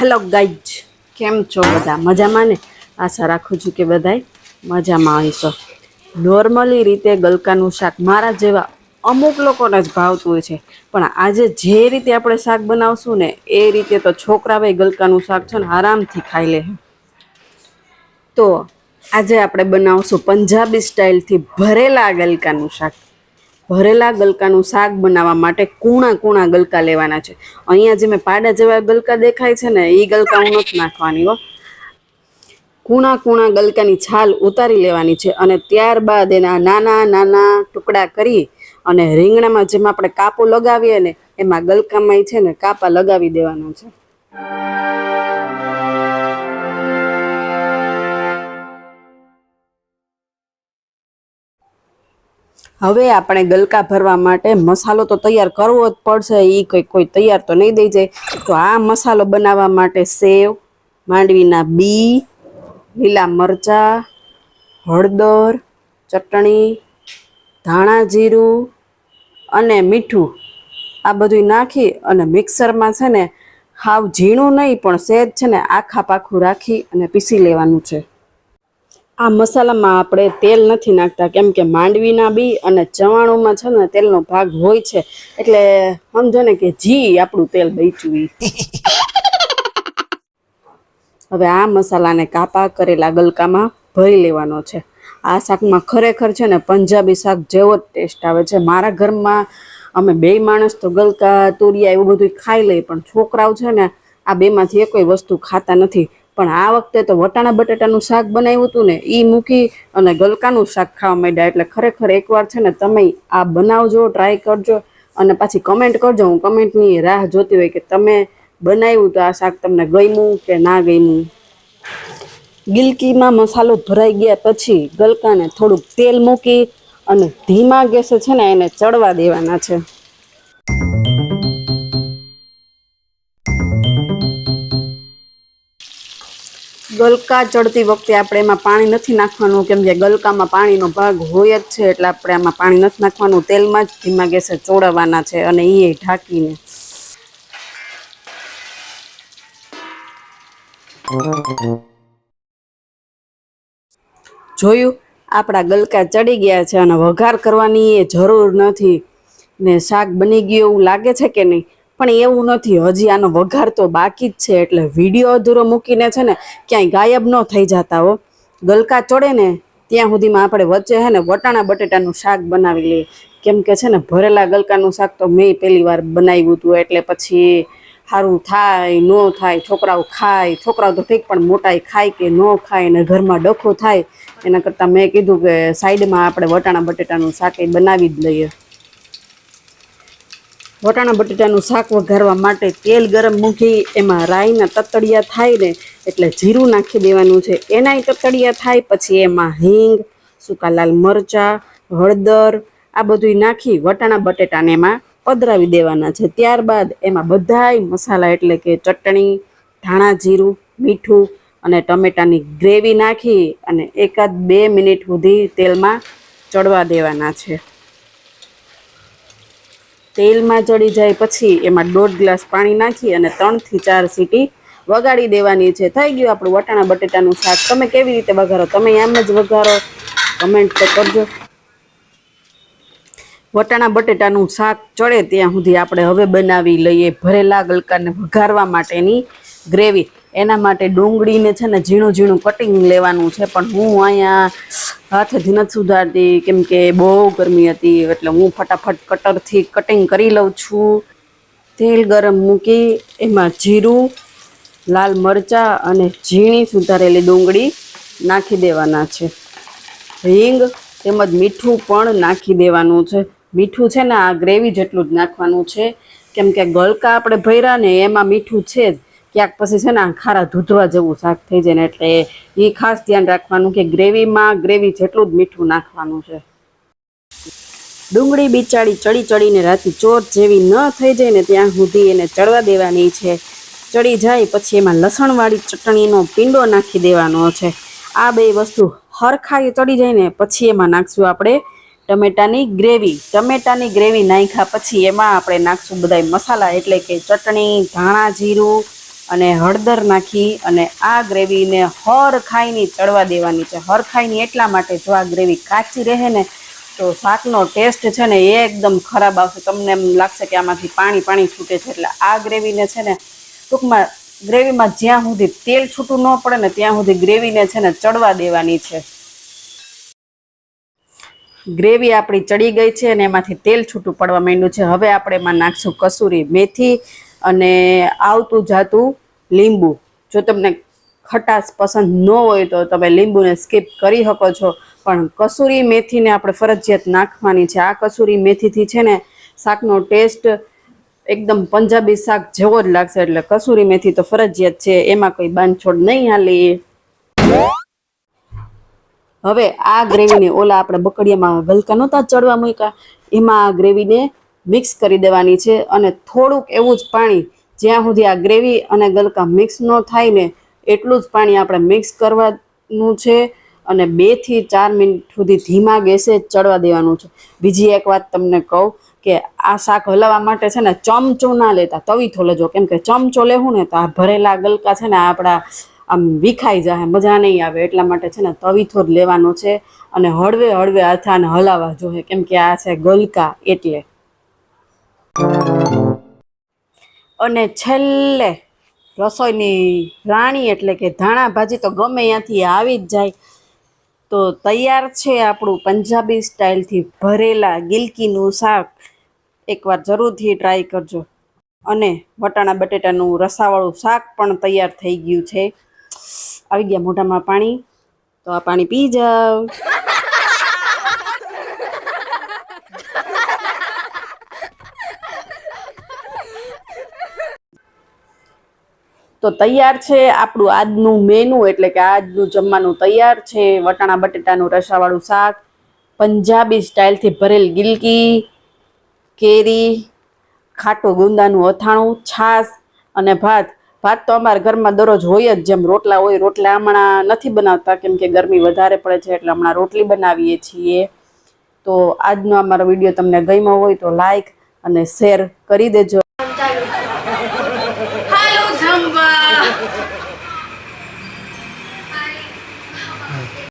Hello guys કેમ છો બધા? મજામાં ને? આશા રાખું છું કે બધાય મજામાં હશો. નોર્મલી રીતે ગલકાનું શાક મારા જેવા અમુક લોકોને જ ભાવતું હોય છે. પણ આજે જે રીતે આપણે શાક બનાવશું ને, એ રીતે તો છોકરાઓએ ગલકાનું શાક છે ને આરામથી ખાઈ લે. તો આજે આપણે બનાવશું પંજાબી સ્ટાઇલથી ભરેલા ગલકાનું શાક. ભરેલા ગલકાનું શાક બનાવવા માટે કૂણા કૂણા ગલકા લેવાના છે. અહીંયા જે મેં પાડા જેવા ગલકા દેખાય છે ને એ ગલકા હું નથી નાખવાની હો. કૂણા કૂણા ગલકાની છાલ ઉતારી લેવાની છે અને ત્યારબાદ એના નાના નાના ટુકડા કરી અને રીંગણામાં જેમ આપણે કાપો લગાવીએ ને, એમાં ગલકામાં છે ને કાપા લગાવી દેવાના છે. હવે આપણે ગલકા ભરવા માટે મસાલો તો તૈયાર કરવો જ પડશે એ કોઈ કોઈ તૈયાર તો નહીં દઈ જાય તો આ મસાલો બનાવવા માટે સેવ, માંડવીના બી, લીલા મરચાં, હળદર, ચટણી, ધાણા જીરું અને મીઠું. આ બધું નાખી અને મિક્સરમાં છે ને, હાવ ઝીણું નહીં, પણ સહેજ છે ને, આખા પાખું રાખી અને પીસી લેવાનું છે. આ મસાલામાં આપણે તેલ નથી નાખતા. કેમ કે માંડવીના બી અને ચવાણુંમાં છે ને તેલનો ભાગ હોય છે. એટલે સમજો ને કે જી આપણું તેલ બચ્યું હવે આ મસાલાને કાપા કરેલા ગલકામાં ભરી લેવાનો છે. આ શાકમાં ખરેખર છે ને પંજાબી શાક જેવો જ ટેસ્ટ આવે છે. મારા ઘરમાં અમે બે માણસ તો ગલકા, તોરિયા એવું બધું ખાઈ લઈએ, પણ છોકરાઓ છે ને આ બેમાંથી એકોય વસ્તુ ખાતા નથી. પણ આ વખતે તો વટાણા બટાટાનું શાક બનાવ્યું હતું ને એ મૂકી અને ગલકાનું શાક ખાવા માંડ્યા. એટલે ખરેખર એકવાર છે ને તમે આ બનાવજો ટ્રાય કરજો અને પાછી કમેન્ટ કરજો. હું કમેન્ટની રાહ જોતી હોય કે તમે બનાવ્યું તો આ શાક તમને ગમ્યું કે ના ગમ્યું? ગિલકીમાં મસાલો ભરાઈ ગયા પછી ગલકાને થોડુંક તેલ મૂકી અને ધીમા ગેસે છે ને એને ચડવા દેવાના છે. ગલકા ચડતી વખતે આપણે એમાં પાણી નથી નાખવાનું. કેમ કે ગલકામાં પાણીનો ભાગ હોય જ છે, એટલે આપણે આમાં પાણી નથી નાખવાનું. તેલમાં જ ધીમા ગેસે ચોળવવાના છે અને એ ઢાંકીને. જોયું? આપણા ગલકા ચડી ગયા છે અને વઘાર કરવાની એ જરૂર નથી. ને શાક બની ગયું એવું લાગે છે કે નહીં? પણ એવું નથી. હજી આનો વઘાર તો બાકી જ છે, એટલે વીડિયો અધૂરો મૂકીને છે ને ક્યાંય ગાયબ ન થઈ જતા હો. ગલકા ચડે ને, ત્યાં સુધીમાં આપણે વચ્ચે છે ને વટાણા બટેટાનું શાક બનાવી લઈએ. કેમ કે છે ને ભરેલા ગલકાનું શાક તો મેં પહેલી વાર બનાવ્યું હતું, એટલે પછી સારું થાય, ન થાય, છોકરાઓ ખાય, છોકરાઓ તો ઠીક, પણ મોટાઈ ખાય કે ન ખાય ને ઘરમાં ડખો થાય, એના કરતાં મેં કીધું કે સાઈડમાં આપણે વટાણા બટેટાનું શાક એ બનાવી જ લઈએ. વટાણા બટેટાનું શાક વઘારવા માટે તેલ ગરમ મૂકી એમાં રાઈના તતડિયા થાય ને એટલે જીરું નાખી દેવાનું છે. એનાય તતડિયા થાય પછી એમાં હિંગ, સૂકા લાલ મરચાં, હળદર, આ બધું નાખી વટાણા બટેટાને એમાં પધરાવી દેવાના છે. ત્યારબાદ એમાં બધાય મસાલા એટલે કે ચટણી, ધાણા જીરું, મીઠું અને ટમેટાની ગ્રેવી નાખી અને એકાદ બે મિનિટ સુધી તેલમાં ચડવા દેવાના છે. તેલમાં ચડી જાય પછી એમાં દોઢ ગ્લાસ પાણી નાખી અને ત્રણથી ચાર સીટી વગાડી દેવાની છે. થઈ ગયું આપણું વટાણા બટેટાનું શાક. તમે કેવી રીતે વઘારો? તમે એમ જ વઘારો. કમેન્ટ તો કરજો. વટાણા બટેટાનું શાક ચડે ત્યાં સુધી આપણે હવે બનાવી લઈએ ભરેલા ગલકાને વઘારવા માટેની ગ્રેવી. એના માટે ડુંગળીને છે ને ઝીણું ઝીણું કટિંગ લેવાનું છે, પણ હું અહીંયા હાથેથી નથી સુધારતી, કેમ કે બહુ ગરમી હતી, એટલે હું ફટાફટ કટરથી કટિંગ કરી લઉં છું. તેલ ગરમ મૂકી, એમાં જીરું, લાલ મરચાં અને ઝીણી સુધારેલી ડુંગળી નાખી દેવાના છે. હિંગ તેમજ મીઠું પણ નાખી દેવાનું છે. મીઠું છે ને આ ગ્રેવી જેટલું જ નાખવાનું છે, કેમ કે ગલકા આપણે ભર્યા ને એમાં મીઠું છે જ. ક્યાંક પછી છે ને ખારા ધૂધવા જેવું શાક થઈ જાય ને એટલે એ ખાસ ધ્યાન રાખવાનું કે ગ્રેવીમાં ગ્રેવી જેટલું જ મીઠું નાખવાનું છે. ડુંગળી બિચારી ચડી ચડીને રાતી ચોર જેવી ન થઈ જાય ને ત્યાં સુધી એને ચડવા દેવાની છે. ચડી જાય પછી એમાં લસણવાળી ચટણીનો પીંડો નાખી દેવાનો છે. આ બે વસ્તુ હરખાઈ ચડી જાય ને પછી એમાં નાખશું આપણે ટમેટાની ગ્રેવી. ટમેટાની ગ્રેવી નાખ્યા પછી એમાં આપણે નાખશું બધા મસાલા એટલે કે ચટણી, ધાણા, જીરું અને હળદર નાખી અને આ ગ્રેવીને હર ખાઈની ચડવા દેવાની છે. હર ખાઈની એટલા માટે જો આ ગ્રેવી કાચી રહે ને, તો શાકનો ટેસ્ટ છે ને એ એકદમ ખરાબ આવશે. તમને એમ લાગશે કે આમાંથી પાણી પાણી છૂટે છે. એટલે આ ગ્રેવીને છે ને, ટૂંકમાં ગ્રેવીમાં જ્યાં સુધી તેલ છૂટું ન પડે ને, ત્યાં સુધી ગ્રેવીને છે ને ચડવા દેવાની છે. ગ્રેવી આપણી ચડી ગઈ છે અને એમાંથી તેલ છૂટું પડવા માંડ્યું છે. હવે આપણે એમાં નાખશું કસૂરી મેથી અને આવતું જાતું લીંબુ. જો તમને ખટાશ પસંદ ન હોય તો તમે લીંબુને સ્કીપ કરી શકો છો. પણ કસૂરી મેથીને આપણે ફરજિયાત નાખવાની છે. આ કસૂરી મેથીથી છે ને શાકનો ટેસ્ટ એકદમ પંજાબી શાક જેવો જ લાગશે. એટલે કસૂરી મેથી તો ફરજિયાત છે. એમાં કોઈ બાંધછોડ નહીં હાલી. હવે આ ગ્રેવીને ઓલા આપણે બકડિયામાં ગલકા નહોતા ચડવા મૂક્યા. એમાં આ ગ્રેવીને મિક્સ કરી દેવાની છે. અને થોડુંક એવું જ પાણી જ્યાં સુધી આ ગ્રેવી અને ગલકા મિક્સ ન થાય ને, એટલું જ પાણી આપણે મિક્સ કરવાનું છે અને બેથી ચાર મિનિટ સુધી ધીમા ગેસે ચડવા દેવાનું છે. બીજી એક વાત તમને કહું કે આ શાક હલાવવા માટે છે ને, ચમચો ના લેતા તવીથો લેજો. કેમ કે ચમચો લેવું ને તો આ ભરેલા ગલકા છે ને આપણા આમ વિખાઈ જાય મજા નહીં આવે. એટલા માટે છે ને તવીથો જ લેવાનો છે અને હળવે હળવે અથાને હલાવવા જોઈએ. કેમ કે આ છે ગલકા એટલે. અને છેલ્લે રસોઈની રાણી એટલે કે ધાણા ભાજી તો ગમે ત્યાંથી આવી જ જાય. તો તૈયાર છે આપણું પંજાબી સ્ટાઇલથી ભરેલા ગિલકીનું શાક. એકવાર જરૂરથી ટ્રાય કરજો. અને વટાણા બટેટાનું રસાવાળું શાક પણ તૈયાર થઈ ગયું છે. આવી ગયા મોઢામાં પાણી. તો આ પાણી પી જાવ તો તૈયાર છે આપણું આજનું મેનુ એટલે કે આજનું જમવાનું તૈયાર છે. વટાણા, બટેટાનું રસાવાળું શાક, પંજાબી સ્ટાઇલથી ભરેલ ગિલકી, કેરી, ખાટું ગુંદાનું અથાણું, છાશ અને ભાત. ભાત તો અમારા ઘરમાં દરરોજ હોય જ જેમ રોટલા હોય, રોટલા હમણાં નથી બનાવતા, કેમ કે ગરમી વધારે પડે છે, એટલે હમણાં રોટલી બનાવીએ છીએ. તો આજનો અમારો વીડિયો તમને ગમ્યો હોય તો લાઈક અને શેર કરી દેજો.